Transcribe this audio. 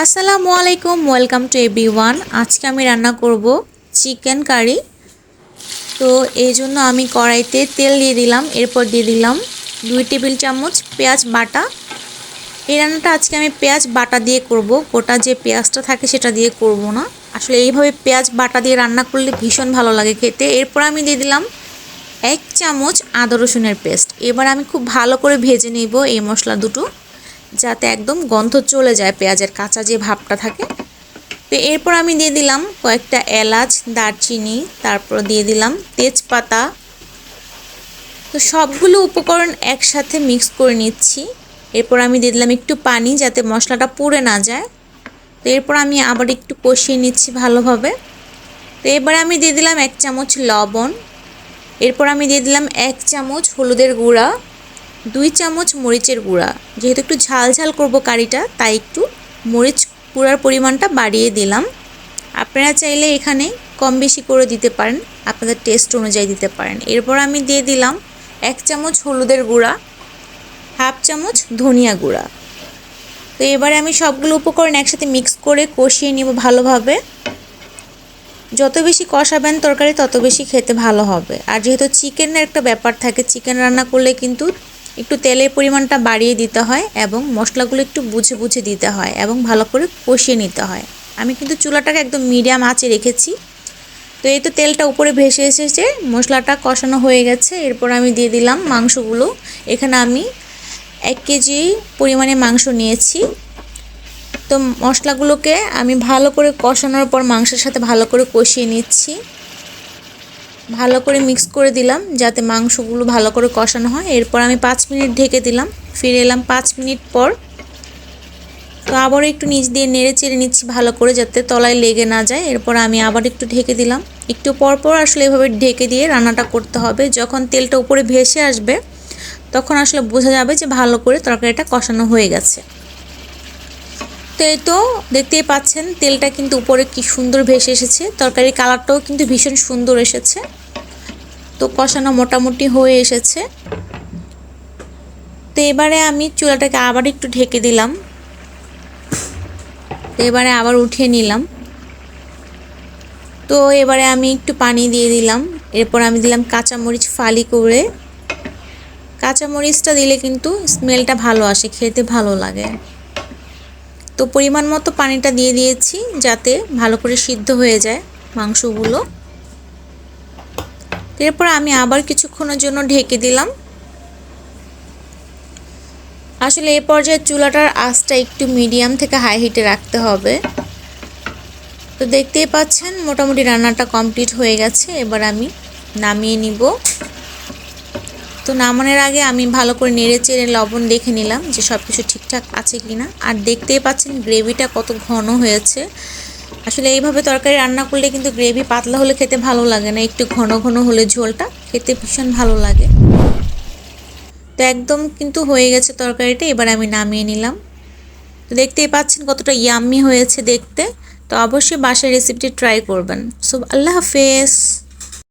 আসসালামু আলাইকুম, welcome to every one আজকে আমি রান্না করব চিকেন কারি। তো এই জন্য আমি কড়াইতে তেল দিয়ে দিলাম, এরপর দিয়ে দিলাম দুই টেবিল চামচ পেঁয়াজ বাটা। এই রান্নাটা আজকে আমি পেঁয়াজ বাটা দিয়ে করব, গোটা যে পেঁয়াজটা থাকে সেটা দিয়ে করব না। আসলে এইভাবে পেঁয়াজ বাটা দিয়ে রান্না করলে ভীষণ ভালো লাগে খেতে। এরপর আমি দিয়ে দিলাম এক চামচ আদা রসুনের পেস্ট। এবার আমি খুব ভালো করে ভেজে নেব এই মশলা দুটো। যাতে একদম গন্ধ চলে যায় পেঁয়াজের কাঁচা যে ভাবটা থাকে। তো এরপর আমি দিয়ে দিলাম কয়েকটা এলাচ, দারচিনি, তারপর দিয়ে দিলাম তেজপাতা। তো সবগুলো উপকরণ একসাথে মিক্স করে নিচ্ছি। এরপর আমি দিয়ে দিলাম একটু পানি যাতে মশলাটা পুড়ে না যায়। তো এরপর আমি আবার একটু কষিয়ে নিচ্ছি ভালোভাবে। তো এবার আমি দিয়ে দিলাম এক চামচ লবণ। এরপর আমি দিয়ে দিলাম এক চামচ হলুদের গুঁড়া। দুই চামচ মরিচের গুঁড়া। যেহেতু একটু ঝাল ঝাল করব কারিটা, তাই একটু মরিচ গুঁড়ার পরিমাণটা বাড়িয়ে দিলাম। আপনারা চাইলে এখানে কম বেশি করে দিতে পারেন, আপনাদের টেস্ট অনুযায়ী দিতে পারেন। এরপর আমি দিয়ে দিলাম এক চামচ হলুদের গুঁড়া, হাফ চামচ ধনিয়া গুঁড়া। তো এবারে আমি সবগুলো উপকরণ একসাথে মিক্স করে কষিয়ে নিব ভালোভাবে। যত বেশি কষাবেন তরকারি, তত বেশি খেতে ভালো হবে। আর যেহেতু চিকেনের একটা ব্যাপার থাকে চিকেন রান্না করলে কিন্তু একটু তেলের পরিমাণটা বাড়িয়ে দিতে হয় এবং মশলাগুলো একটু বুঝে বুঝে দিতে হয় এবং ভালো করে কষিয়ে নিতে হয়। আমি কিন্তু চুলাটাকে একদম মিডিয়াম আঁচে রেখেছি। তো এই তো তেলটা উপরে ভেসে এসেছে, মশলাটা কষানো হয়ে গেছে। এরপর আমি দিয়ে দিলাম মাংসগুলো। এখানে আমি এক কেজি পরিমাণে মাংস নিয়েছি। তো মশলাগুলোকে আমি ভালো করে কষানোর পর মাংসের সাথে ভালো করে কষিয়ে নিচ্ছি। ভালো করে মিক্স করে দিলাম যাতে মাংসগুলো ভালো করে কষানো হয়। এরপর আমি পাঁচ মিনিট ঢেকে দিলাম। ফিরে এলাম পাঁচ মিনিট পর। তো আবার একটু নিচ দিয়ে নেড়ে চেড়ে নিচ্ছি ভালো করে যাতে তলায় লেগে না যায়। এরপর আমি আবার একটু ঢেকে দিলাম। একটু পর পর আসলে এভাবে ঢেকে দিয়ে রান্নাটা করতে হবে। যখন তেলটা উপরে ভেসে আসবে, তখন আসলে বোঝা যাবে যে ভালো করে তরকারিটা কষানো হয়ে গেছে। তো এই তো দেখতেই পাচ্ছেন তেলটা কিন্তু উপরে কি সুন্দর ভেসে এসেছে। তরকারির কালারটাও কিন্তু ভীষণ সুন্দর এসেছে। তো কষানো মোটামুটি হয়ে এসেছে। তো এবারে আমি চুলাটাকে আবার একটু ঢেকে দিলাম। তো এবারে আবার উঠিয়ে নিলাম। তো এবারে আমি একটু পানি দিয়ে দিলাম। এরপর আমি দিলাম কাঁচামরিচ ফালি করে কাঁচামরিচটা দিলে কিন্তু স্মেলটা ভালো আসে, খেতে ভালো লাগে। তো পরিমাণ মতো পানিটা দিয়ে দিয়েছি যাতে ভালো করে সিদ্ধ হয়ে যায় মাংসগুলো। এরপর আমি আবার কিছুক্ষণের জন্য ঢেকে দিলাম। আসলে এই পর্যায়ে চুলাটার আঁচটা একটু মিডিয়াম থেকে হাই হিটে রাখতে হবে। তো দেখতেই পাচ্ছেন, মোটামুটি রান্নাটা কমপ্লিট হয়ে গেছে। এবার আমি নামিয়ে নিব। তো নামানোর আগে আমি ভালো করে নেড়ে চেড়ে লবণ দেখে নিলাম যে সব কিছু ঠিকঠাক আছে কি না আর দেখতেই পাচ্ছেন, গ্রেভিটা কত ঘন হয়েছে। আসলে এইভাবে তরকারি রান্না করলে কিন্তু গ্রেভি পাতলা হলে খেতে ভালো লাগে না, একটু ঘন ঘন হলে ঝোলটা খেতে ভীষণ ভালো লাগে। তো একদম কিন্তু হয়ে গেছে তরকারিটা, এবার আমি নামিয়ে নিলাম। তো দেখতেই পাচ্ছেন কতটা ইয়াম্মি হয়েছে দেখতে। তো অবশ্যই বাসার রেসিপিটি ট্রাই করবেন। সো আল্লাহ হাফেজ।